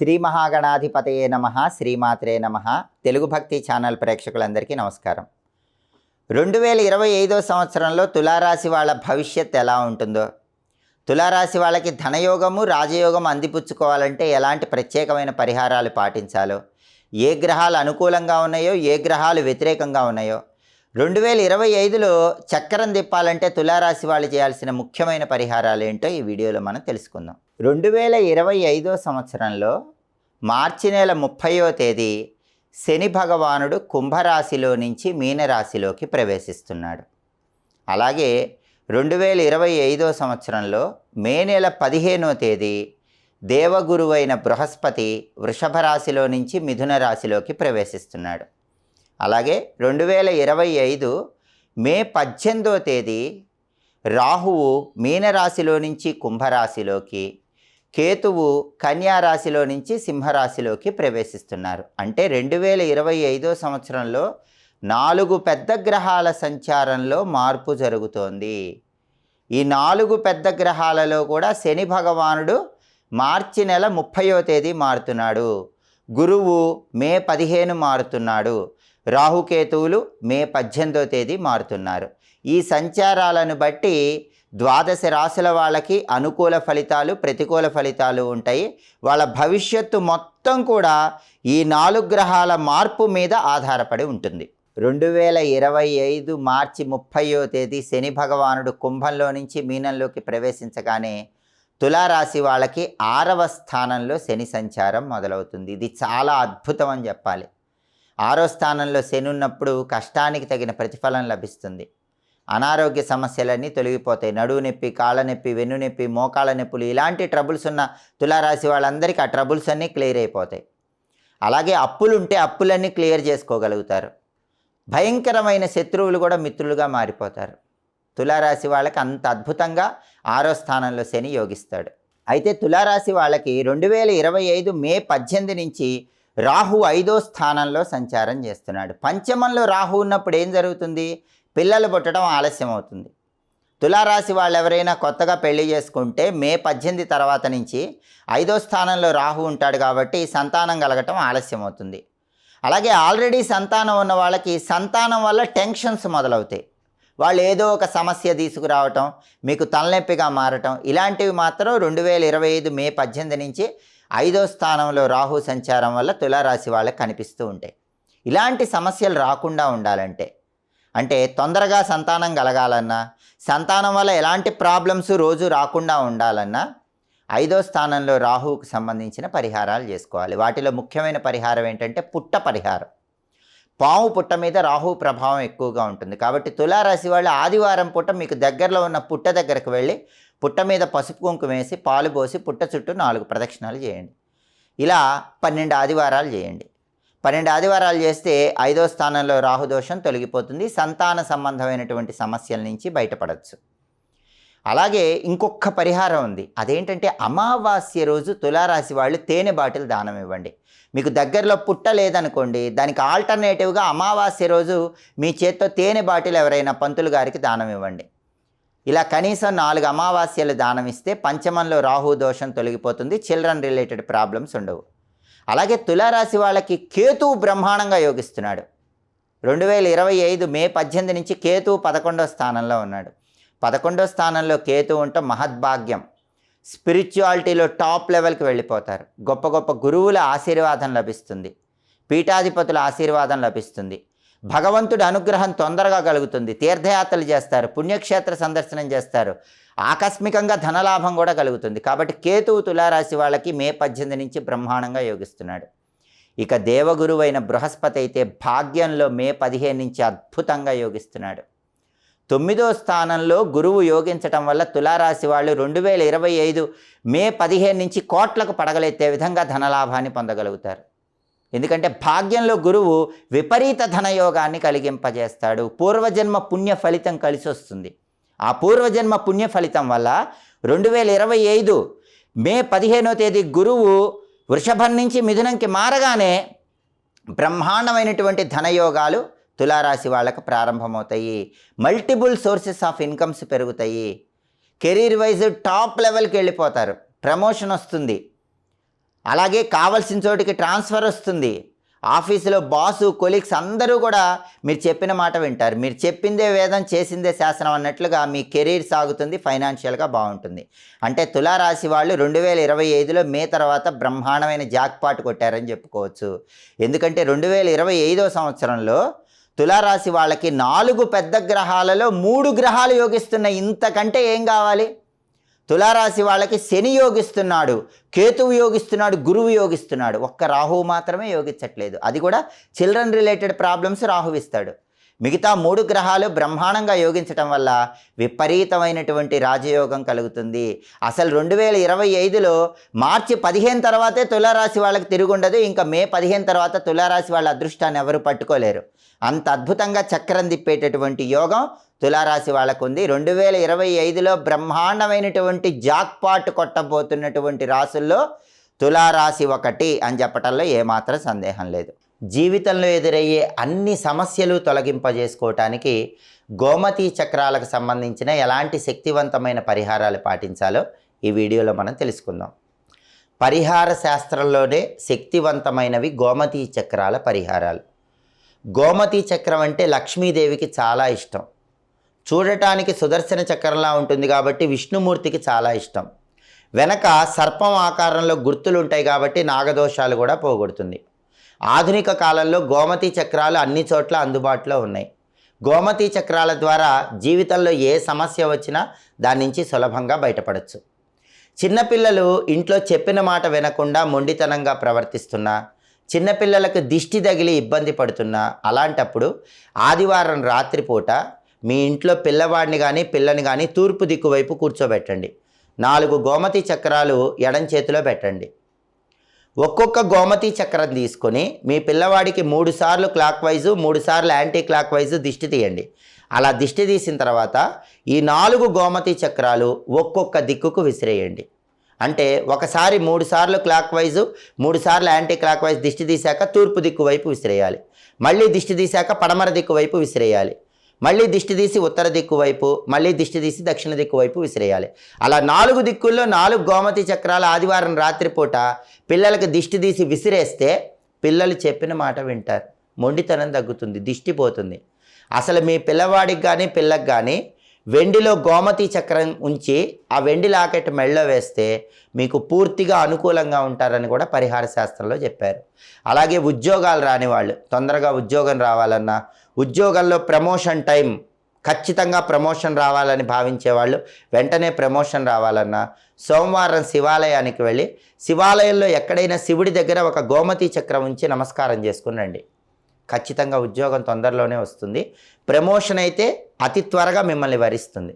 శ్రీ మహాగణాధిపతయే నమ శ్రీమాత్రే నమ. తెలుగు భక్తి ఛానల్ ప్రేక్షకులందరికీ నమస్కారం. రెండు వేల ఇరవై ఐదో సంవత్సరంలో తులారాశి వాళ్ళ భవిష్యత్ ఎలా ఉంటుందో తులారాశి వాళ్ళకి ధనయోగము రాజయోగం అందిపుచ్చుకోవాలంటే ఎలాంటి ప్రత్యేకమైన పరిహారాలు పాటించాలో ఏ గ్రహాలు అనుకూలంగా ఉన్నాయో ఏ గ్రహాలు వ్యతిరేకంగా ఉన్నాయో రెండు వేల ఇరవై ఐదులో చక్రం తిప్పాలంటే తులారాశి వాళ్ళు చేయాల్సిన ముఖ్యమైన పరిహారాలు ఏంటో ఈ వీడియోలో మనం తెలుసుకుందాం. రెండు వేల ఇరవై ఐదో సంవత్సరంలో మార్చి నెల ముప్పయో తేదీ శని భగవానుడు కుంభరాశిలో నుంచి మీనరాశిలోకి ప్రవేశిస్తున్నాడు. అలాగే రెండు వేల ఇరవై ఐదో సంవత్సరంలో మే నెల పదిహేనో తేదీ దేవగురువైన బృహస్పతి వృషభ రాశిలో నుంచి మిథున రాశిలోకి ప్రవేశిస్తున్నాడు. అలాగే రెండు వేల ఇరవై ఐదు మే పద్దెనిమిదో తేదీ రాహువు మీనరాశిలో నుంచి కుంభరాశిలోకి కేతువు కన్యా రాశిలో నుంచి సింహరాశిలోకి ప్రవేశిస్తున్నారు. అంటే రెండు వేల ఇరవై ఐదో సంవత్సరంలో నాలుగు పెద్ద గ్రహాల సంచారంలో మార్పు జరుగుతోంది. ఈ నాలుగు పెద్ద గ్రహాలలో కూడా శని భగవానుడు మార్చి నెల ముప్పయో తేదీ మారుతున్నాడు. గురువు మే పదిహేను మారుతున్నాడు. రాహుకేతువులు మే పద్దెనిమిదో తేదీ మారుతున్నారు. ఈ సంచారాలను బట్టి ద్వాదశ రాశుల వాళ్ళకి అనుకూల ఫలితాలు ప్రతికూల ఫలితాలు ఉంటాయి. వాళ్ళ భవిష్యత్తు మొత్తం కూడా ఈ నాలుగు గ్రహాల మార్పు మీద ఆధారపడి ఉంటుంది. రెండు వేల ఇరవై ఐదు మార్చి ముప్పయో తేదీ శని భగవానుడు కుంభంలో నుంచి మీనంలోకి ప్రవేశించగానే తులారాశి వాళ్ళకి ఆరవ స్థానంలో శని సంచారం మొదలవుతుంది. ఇది చాలా అద్భుతం అని చెప్పాలి. ఆరో స్థానంలో శని ఉన్నప్పుడు కష్టానికి తగిన ప్రతిఫలం లభిస్తుంది. అనారోగ్య సమస్యలన్నీ తొలగిపోతాయి. నడువు నొప్పి కాళ్ళ నొప్పి వెన్ను నొప్పి మోకాళ్ళ నొప్పులు ఇలాంటి ట్రబుల్స్ ఉన్న తులారాశి వాళ్ళందరికీ ఆ ట్రబుల్స్ అన్నీ క్లియర్ అయిపోతాయి. అలాగే అప్పులు ఉంటే అప్పులన్నీ క్లియర్ చేసుకోగలుగుతారు. భయంకరమైన శత్రువులు కూడా మిత్రులుగా మారిపోతారు. తులారాశి వాళ్ళకి అంత అద్భుతంగా ఆరో స్థానంలో శని యోగిస్తాడు. అయితే తులారాశి వాళ్ళకి రెండు వేల ఇరవై ఐదు మే పద్దెనిమిది నుంచి రాహు ఐదో స్థానంలో సంచారం చేస్తున్నాడు. పంచమంలో రాహు ఉన్నప్పుడు ఏం జరుగుతుంది? పిల్లలు పుట్టడం ఆలస్యం అవుతుంది. తులారాశి వాళ్ళు ఎవరైనా కొత్తగా పెళ్ళి చేసుకుంటే మే పద్దెనిమిది తర్వాత నుంచి ఐదో స్థానంలో రాహు ఉంటాడు కాబట్టి సంతానం కలగటం ఆలస్యం అవుతుంది. అలాగే ఆల్రెడీ సంతానం ఉన్న వాళ్ళకి సంతానం వల్ల టెన్షన్స్ మొదలవుతాయి. వాళ్ళు ఏదో ఒక సమస్య తీసుకురావటం మీకు తలనొప్పిగా మారటం ఇలాంటివి మాత్రం రెండు వేల ఇరవై ఐదు మే పద్దెనిమిది నుంచి ఐదో స్థానంలో రాహు సంచారం వల్ల తులారాశి వాళ్ళకి కనిపిస్తూ ఉంటాయి. ఇలాంటి సమస్యలు రాకుండా ఉండాలంటే అంటే తొందరగా సంతానం కలగాలన్నా సంతానం వల్ల ఎలాంటి ప్రాబ్లమ్స్ రోజు రాకుండా ఉండాలన్నా ఐదో స్థానంలో రాహువుకు సంబంధించిన పరిహారాలు చేసుకోవాలి. వాటిలో ముఖ్యమైన పరిహారం ఏంటంటే పుట్ట పరిహారం. పాము పుట్ట మీద రాహు ప్రభావం ఎక్కువగా ఉంటుంది. కాబట్టి తులారాశి వాళ్ళు ఆదివారం పుట్ట మీకు దగ్గరలో ఉన్న పుట్ట దగ్గరకు వెళ్ళి పుట్ట మీద పసుపు కుంకుమ వేసి పాలు పోసి పుట్ట చుట్టూ నాలుగు ప్రదక్షిణాలు చేయండి. ఇలా పన్నెండు ఆదివారాలు చేయండి. పన్నెండు ఆదివారాలు చేస్తే ఐదో స్థానంలో రాహుదోషం తొలగిపోతుంది. సంతాన సంబంధమైనటువంటి సమస్యల నుంచి బయటపడవచ్చు అలాగే ఇంకొక పరిహారం ఉంది. అదేంటంటే అమావాస్య రోజు తులారాశి వాళ్ళు తేనె బాటిల్ దానం ఇవ్వండి. మీకు దగ్గరలో పుట్ట లేదనుకోండి దానికి ఆల్టర్నేటివ్గా అమావాస్య రోజు మీ చేత్తో తేనె బాటిల్ ఎవరైనా పంతులు గారికి దానం ఇవ్వండి. ఇలా కనీసం నాలుగు అమావాస్యలు దానం ఇస్తే పంచమంలో రాహు దోషం తొలగిపోతుంది చిల్డ్రన్ రిలేటెడ్ ప్రాబ్లమ్స్ ఉండవు. అలాగే తులారాశి వాళ్ళకి కేతువు బ్రహ్మాండంగా యోగిస్తున్నాడు. రెండు వేల ఇరవై ఐదు మే పద్దెనిమిది నుంచి కేతువు పదకొండో స్థానంలో ఉన్నాడు. పదకొండో స్థానంలో కేతు ఉండటం మహద్భాగ్యం. స్పిరిచువాలిటీలో టాప్ లెవెల్కి వెళ్ళిపోతారు. గొప్ప గొప్ప గురువుల ఆశీర్వాదం లభిస్తుంది. పీఠాధిపతుల ఆశీర్వాదం లభిస్తుంది. భగవంతుడి అనుగ్రహం తొందరగా కలుగుతుంది. తీర్థయాత్రలు చేస్తారు. పుణ్యక్షేత్ర సందర్శనం చేస్తారు. ఆకస్మికంగా ధనలాభం కూడా కలుగుతుంది. కాబట్టి కేతువు తులారాశి వాళ్ళకి మే పద్దెనిమిది నుంచి బ్రహ్మాండంగా యోగిస్తున్నాడు. ఇక దేవగురువైన బృహస్పతి అయితే భాగ్యంలో మే పదిహేను నుంచి అద్భుతంగా యోగిస్తున్నాడు. తొమ్మిదో స్థానంలో గురువు యోగించటం వల్ల తులారాశి వాళ్ళు రెండు వేల ఇరవై ఐదు మే పదిహేను నుంచి కోట్లకు పడగలెత్తే విధంగా ధనలాభాన్ని పొందగలుగుతారు. ఎందుకంటే భాగ్యంలో గురువు విపరీత ధనయోగాన్ని కలిగింపజేస్తాడు. పూర్వజన్మ పుణ్య ఫలితం కలిసి వస్తుంది ఆ పూర్వజన్మ పుణ్య ఫలితం వల్ల రెండు వేల ఇరవై ఐదు మే పదిహేనో తేదీ గురువు వృషభం నుంచి మిథునంకి మారగానే బ్రహ్మాండమైనటువంటి ధనయోగాలు తులారాశి వాళ్ళకు ప్రారంభమవుతాయి. మల్టిపుల్ సోర్సెస్ ఆఫ్ ఇన్కమ్స్ పెరుగుతాయి. కెరీర్ వైజ్ టాప్ లెవెల్కి వెళ్ళిపోతారు. ప్రమోషన్ వస్తుంది. అలాగే కావలసిన చోటికి ట్రాన్స్ఫర్ వస్తుంది. ఆఫీసులో బాసు కొలీగ్స్ అందరూ కూడా మీరు చెప్పిన మాట వింటారు. మీరు చెప్పిందే వేదం చేసిందే శాసనం అన్నట్లుగా మీ కెరీర్ సాగుతుంది ఫైనాన్షియల్గా బాగుంటుంది. అంటే తులారాశి వాళ్ళు రెండు వేల ఇరవై ఐదులో మే తర్వాత బ్రహ్మాండమైన జాక్పాట్ కొట్టారని చెప్పుకోవచ్చు. ఎందుకంటే రెండు వేల ఇరవై ఐదో సంవత్సరంలో తులారాశి వాళ్ళకి నాలుగు పెద్ద గ్రహాలలో మూడు గ్రహాలు యోగిస్తున్నాయి ఇంతకంటే ఏం కావాలి? తులారాశి వాళ్ళకి శని యోగిస్తున్నాడు కేతువు యోగిస్తున్నాడు గురువు యోగిస్తున్నాడు. ఒక్క రాహువు మాత్రమే యోగించట్లేదు. అది కూడా చిల్డ్రన్ రిలేటెడ్ ప్రాబ్లమ్స్ రాహువిస్తాడు. మిగతా మూడు గ్రహాలు బ్రహ్మాండంగా యోగించటం వల్ల విపరీతమైనటువంటి రాజయోగం కలుగుతుంది. అసలు రెండు వేల ఇరవై ఐదులో మార్చి పదిహేను తర్వాతే తులారాశి వాళ్ళకి తిరుగుండదు ఇంకా మే పదిహేను తర్వాత తులారాశి వాళ్ళ అదృష్టాన్ని ఎవరు పట్టుకోలేరు. అంత అద్భుతంగా చక్రం తిప్పేటటువంటి యోగం తులారాశి వాళ్ళకు ఉంది. రెండు వేల ఇరవై ఐదులో బ్రహ్మాండమైనటువంటి జాక్పాట్ కొట్టబోతున్నటువంటి రాసుల్లో తులారాశి ఒకటి అని చెప్పటంలో ఏమాత్రం సందేహం లేదు. జీవితంలో ఎదురయ్యే అన్ని సమస్యలు తొలగింపజేసుకోవటానికి గోమతి చక్రాలకు సంబంధించిన ఎలాంటి శక్తివంతమైన పరిహారాలు పాటించాలో ఈ వీడియోలో మనం తెలుసుకుందాం. పరిహార శాస్త్రంలోనే శక్తివంతమైనవి గోమతి చక్రాల పరిహారాలు. గోమతి చక్రం అంటే లక్ష్మీదేవికి చాలా ఇష్టం. చూడటానికి సుదర్శన చక్రంలా ఉంటుంది కాబట్టి విష్ణుమూర్తికి చాలా ఇష్టం. వెనక సర్పం ఆకారంలో గుర్తులు ఉంటాయి కాబట్టి నాగదోషాలు కూడా పోగొడుతుంది. ఆధునిక కాలంలో గోమతి చక్రాలు అన్ని చోట్ల అందుబాటులో ఉన్నాయి. గోమతి చక్రాల ద్వారా జీవితంలో ఏ సమస్య వచ్చినా దాని నుంచి సులభంగా బయటపడవచ్చు చిన్నపిల్లలు ఇంట్లో చెప్పిన మాట వినకుండా మొండితనంగా ప్రవర్తిస్తున్నా చిన్నపిల్లలకు దిష్టి తగిలి ఇబ్బంది పడుతున్నా అలాంటప్పుడు ఆదివారం రాత్రిపూట మీ ఇంట్లో పిల్లవాడిని కానీ పిల్లని కానీ తూర్పు దిక్కు వైపు కూర్చోబెట్టండి. నాలుగు గోమతి చక్రాలు ఎడం చేతిలో పెట్టండి. ఒక్కొక్క గోమతి చక్రం తీసుకొని మీ పిల్లవాడికి మూడు సార్లు క్లాక్ వైజు మూడు సార్లు యాంటీ క్లాక్ వైజు దిష్టి తీయండి. అలా దిష్టి తీసిన తర్వాత ఈ నాలుగు గోమతి చక్రాలు ఒక్కొక్క దిక్కుకు విసిరేయండి. అంటే ఒకసారి మూడు సార్లు క్లాక్ వైజు మూడు సార్లు యాంటీ క్లాక్ వైజ్ దిష్టి తీశాక తూర్పు దిక్కు వైపు విసిరేయాలి. మళ్ళీ దిష్టి తీశాక పడమర దిక్కు వైపు విసిరేయాలి. మళ్ళీ దిష్టి తీసి ఉత్తర దిక్కు వైపు మళ్ళీ దిష్టి తీసి దక్షిణ దిక్కు వైపు విసిరేయాలి. అలా నాలుగు దిక్కుల్లో నాలుగు గోమతి చక్రాలు ఆదివారం రాత్రిపూట పిల్లలకు దిష్టి తీసి విసిరేస్తే పిల్లలు చెప్పిన మాట వింటారు. మొండితనం తగ్గుతుంది దిష్టి పోతుంది. అసలు మీ పిల్లవాడికి కానీ పిల్లకి కానీ వెండిలో గోమతి చక్రం ఉంచి ఆ వెండి లాకెట్ మెళ్ళ వేస్తే మీకు పూర్తిగా అనుకూలంగా ఉంటారని కూడా పరిహార శాస్త్రంలో చెప్పారు. అలాగే ఉద్యోగాలు రాని వాళ్ళు తొందరగా ఉద్యోగం రావాలన్నా ఉద్యోగంలో ప్రమోషన్ టైం ఖచ్చితంగా ప్రమోషన్ రావాలని భావించే వాళ్ళు వెంటనే ప్రమోషన్ రావాలన్నా సోమవారం శివాలయానికి వెళ్ళి శివాలయంలో ఎక్కడైనా శివుడి దగ్గర ఒక గోమతి చక్రం ఉంచి నమస్కారం చేసుకుని రండి. ఖచ్చితంగా ఉద్యోగం తొందరలోనే వస్తుంది. ప్రమోషన్ అయితే అతి త్వరగా మిమ్మల్ని వరిస్తుంది.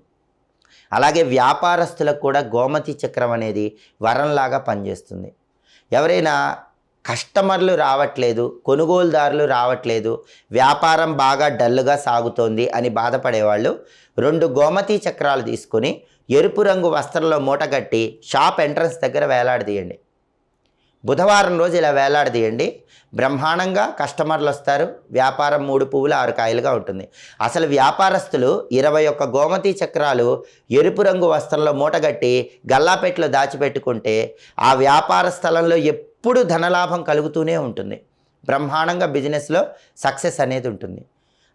అలాగే వ్యాపారస్తులకు కూడా గోమతి చక్రం అనేది వరంలాగా పనిచేస్తుంది. ఎవరైనా కస్టమర్లు రావట్లేదు కొనుగోలుదారులు రావట్లేదు వ్యాపారం బాగా డల్లుగా సాగుతోంది అని బాధపడేవాళ్ళు రెండు గోమతి చక్రాలు తీసుకొని ఎరుపు రంగు వస్త్రంలో మూటగట్టి షాప్ ఎంట్రన్స్ దగ్గర వేలాడదీయండి. బుధవారం రోజు ఇలా వేలాడదీయండి. బ్రహ్మాండంగా కస్టమర్లు వస్తారు. వ్యాపారం మూడు పువ్వులు ఆరు కాయలుగా ఉంటుంది. అసలు వ్యాపారస్తులు ఇరవై ఒక్క గోమతి చక్రాలు ఎరుపు రంగు వస్త్రంలో మూటగట్టి గల్లాపెట్లో దాచిపెట్టుకుంటే ఆ వ్యాపార స్థలంలో ఎప్పుడు ధనలాభం కలుగుతూనే ఉంటుంది. బ్రహ్మాండంగా బిజినెస్లో సక్సెస్ అనేది ఉంటుంది.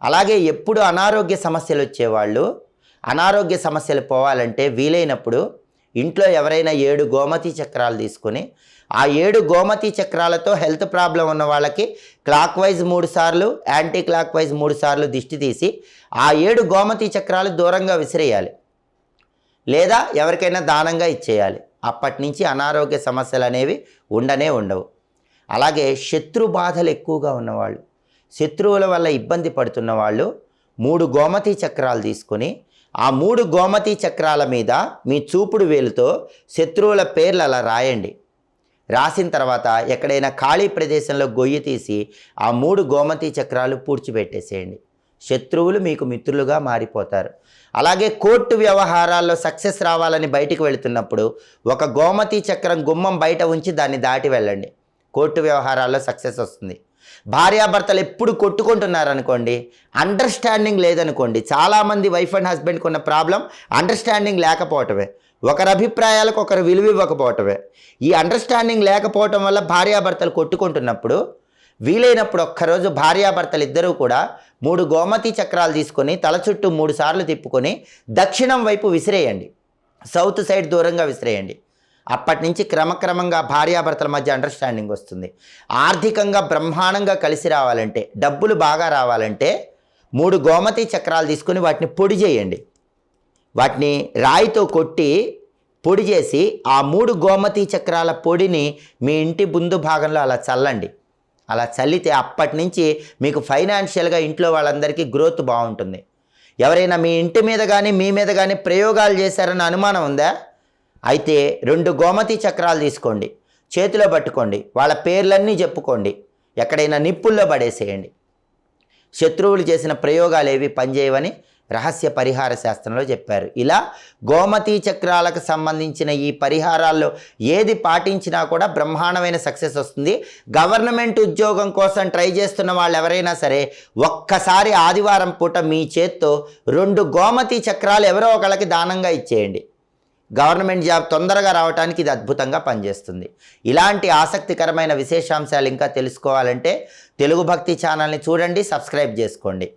అలాగే ఎప్పుడు అనారోగ్య సమస్యలు వచ్చేవాళ్ళు అనారోగ్య సమస్యలు పోవాలంటే వీలైనప్పుడు ఇంట్లో ఎవరైనా ఏడు గోమతి చక్రాలు తీసుకొని ఆ ఏడు గోమతి చక్రాలతో హెల్త్ ప్రాబ్లం ఉన్న వాళ్ళకి క్లాక్ వైజ్ మూడు సార్లు యాంటీ క్లాక్ వైజ్ మూడు సార్లు దిష్టి తీసి ఆ ఏడు గోమతి చక్రాలు దూరంగా విసిరేయాలి. లేదా ఎవరికైనా దానంగా ఇచ్చేయాలి. అప్పటి నుంచి అనారోగ్య సమస్యలు అనేవి ఉండనే ఉండవు. అలాగే శత్రు బాధలు ఎక్కువగా ఉన్నవాళ్ళు శత్రువుల వల్ల ఇబ్బంది పడుతున్న వాళ్ళు మూడు గోమతి చక్రాలు తీసుకొని ఆ మూడు గోమతి చక్రాల మీద మీ చూపుడు వేలుతో శత్రువుల పేర్లు అలా రాయండి. రాసిన తర్వాత ఎక్కడైనా ఖాళీ ప్రదేశంలో గొయ్యి తీసి ఆ మూడు గోమతి చక్రాలు పూడ్చిపెట్టేసేయండి. శత్రువులు మీకు మిత్రులుగా మారిపోతారు. అలాగే కోర్టు వ్యవహారాల్లో సక్సెస్ రావాలని బయటికి వెళుతున్నప్పుడు ఒక గోమతి చక్రం గుమ్మం బయట ఉంచి దాన్ని దాటి వెళ్ళండి. కోర్టు వ్యవహారాల్లో సక్సెస్ వస్తుంది. భార్యాభర్తలు ఎప్పుడు కొట్టుకుంటున్నారనుకోండి అండర్స్టాండింగ్ లేదనుకోండి చాలామంది వైఫ్ అండ్ హస్బెండ్కి ఉన్న ప్రాబ్లం అండర్స్టాండింగ్ లేకపోవటమే. ఒకరి అభిప్రాయాలకు ఒకరు విలువ ఇవ్వకపోవటమే ఈ అండర్స్టాండింగ్ లేకపోవటం వల్ల భార్యాభర్తలు కొట్టుకుంటున్నప్పుడు వీలైనప్పుడు ఒక్కరోజు భార్యాభర్తలు ఇద్దరూ కూడా మూడు గోమతి చక్రాలు తీసుకొని తల చుట్టూ మూడు సార్లు తిప్పుకొని దక్షిణం వైపు విసిరేయండి. సౌత్ సైడ్ దూరంగా విసిరేయండి. అప్పటి నుంచి క్రమక్రమంగా భార్యాభర్తల మధ్య అండర్స్టాండింగ్ వస్తుంది. ఆర్థికంగా బ్రహ్మాండంగా కలిసి రావాలంటే డబ్బులు బాగా రావాలంటే మూడు గోమతి చక్రాలు తీసుకొని వాటిని పొడి చేయండి. వాటిని రాయితో కొట్టి పొడి చేసి ఆ మూడు గోమతి చక్రాల పొడిని మీ ఇంటి ముందు భాగంలో అలా చల్లండి. అలా చల్లితే అప్పటి నుంచి మీకు ఫైనాన్షియల్గా ఇంట్లో వాళ్ళందరికీ గ్రోత్ బాగుంటుంది. ఎవరైనా మీ ఇంటి మీద కానీ మీ మీద కానీ ప్రయోగాలు చేశారన్న అనుమానం ఉందా? అయితే రెండు గోమతి చక్రాలు తీసుకోండి. చేతిలో పట్టుకోండి. వాళ్ళ పేర్లన్నీ చెప్పుకోండి. ఎక్కడైనా నిప్పుల్లో పడేసేయండి. శత్రువులు చేసిన ప్రయోగాలు ఏవి? పనిచేయవని రహస్య పరిహార శాస్త్రంలో చెప్పారు. ఇలా గోమతి చక్రాలకు సంబంధించిన ఈ పరిహారాల్లో ఏది పాటించినా కూడా బ్రహ్మాండమైన సక్సెస్ వస్తుంది. గవర్నమెంట్ ఉద్యోగం కోసం ట్రై చేస్తున్న వాళ్ళు ఎవరైనా సరే ఒక్కసారి ఆదివారం పూట మీ చేత్తో రెండు గోమతి చక్రాలు ఎవరో ఒకళ్ళకి దానంగా ఇచ్చేయండి. గవర్నమెంట్ జాబ్ తొందరగా రావడానికి ఇది అద్భుతంగా పనిచేస్తుంది. ఇలాంటి ఆసక్తికరమైన విశేషాంశాలు ఇంకా తెలుసుకోవాలంటే తెలుగు భక్తి ఛానల్ని చూడండి సబ్స్క్రైబ్ చేసుకోండి.